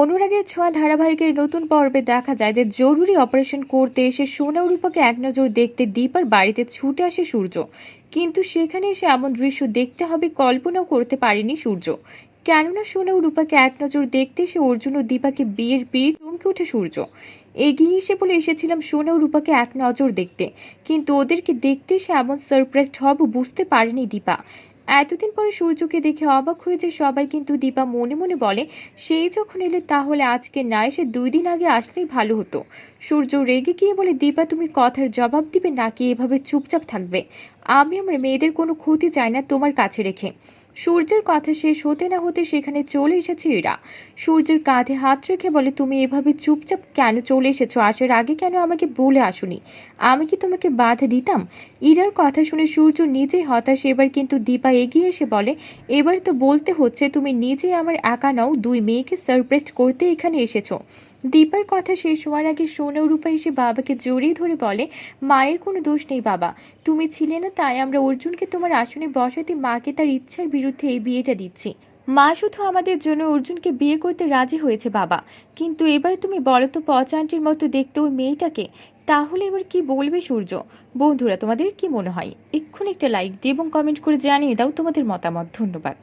অনুরাগের ছোঁয়া ধারাবাহিকের নতুন পর্বে দেখা যায় যে জরুরি অপারেশন করতে এসে সোনা রূপাকে এক নজর দেখতে দীপার বাড়িতে ছুটে আসে সূর্য। কিন্তু সেখানে এসে এমন দৃশ্য দেখতে হবে কল্পনাও করতে পারেনি সূর্য। কেননা সোনা রূপাকে এক নজর দেখতে এসে অর্জুন ও দীপাকে বিয়ের পিড় চমকে ওঠে সূর্য। এগিয়ে এসে বলে এসেছিলাম সোনা রূপাকে এক নজর দেখতে। কিন্তু ওদেরকে দেখতে এসে এমন সারপ্রাইজড হব বুঝতে পারেনি দীপা। এতদিন পরে সূর্যকে দেখে অবাক হয়েছে সবাই কিন্তু দীপা মনে মনে বলে সেই যখন এলে তাহলে আজকে না এসে দুই দিন আগে আসলেই ভালো হতো। সূর্য রেগে গিয়ে বলে, দীপা, তুমি কথার জবাব দিবে নাকি এভাবে চুপচাপ থাকবে? আমি আমার মেয়েদের কোনো ক্ষতি চাই না তোমার কাছে রেখে। সূর্যের কথা শেষ হতে না হতে সেখানে চলে এসেছে এরা। সূর্যের কাঁধে হাত রেখে বলে, তুমি এভাবে চুপচাপ কেন চলে এসেছ? আসার আগে কেন আমাকে বলে আসুনি? আমি কি তোমাকে বাধা দিতাম? ইরার কথা শুনে সূর্য নিজেই হতাশ। এবার কিন্তু দীপা এগিয়ে এসে বলে, এবার তো বলতে হচ্ছে তুমি নিজে আমার একা নাও, দুই মেয়েকে সারপ্রাইজ করতে এখানে এসেছ। দীপার কথা শেষ হওয়ার আগে সোনাও রূপা এসে বাবাকে জড়িয়ে ধরে বলে, মায়ের কোনো দোষ নেই বাবা। তুমি ছিলে না তাই আমরা অর্জুনকে তোমার আসনে বসাতে মাকে তার ইচ্ছার বিরুদ্ধে এই বিয়েটা দিচ্ছি। মা শুধু আমাদের জন্য অর্জুনকে বিয়ে করতে রাজি হয়েছে বাবা। কিন্তু এবার তুমি বলো তো পচা আন্টির মতো দেখতে ওই মেয়েটাকে। তাহলে এবার কি বলবে সূর্য? বন্ধুরা, তোমাদের কি মনে হয়? এক্ষুনি একটা লাইক দিয়ে এবং কমেন্ট করে জানিয়ে দাও তোমাদের মতামত। ধন্যবাদ।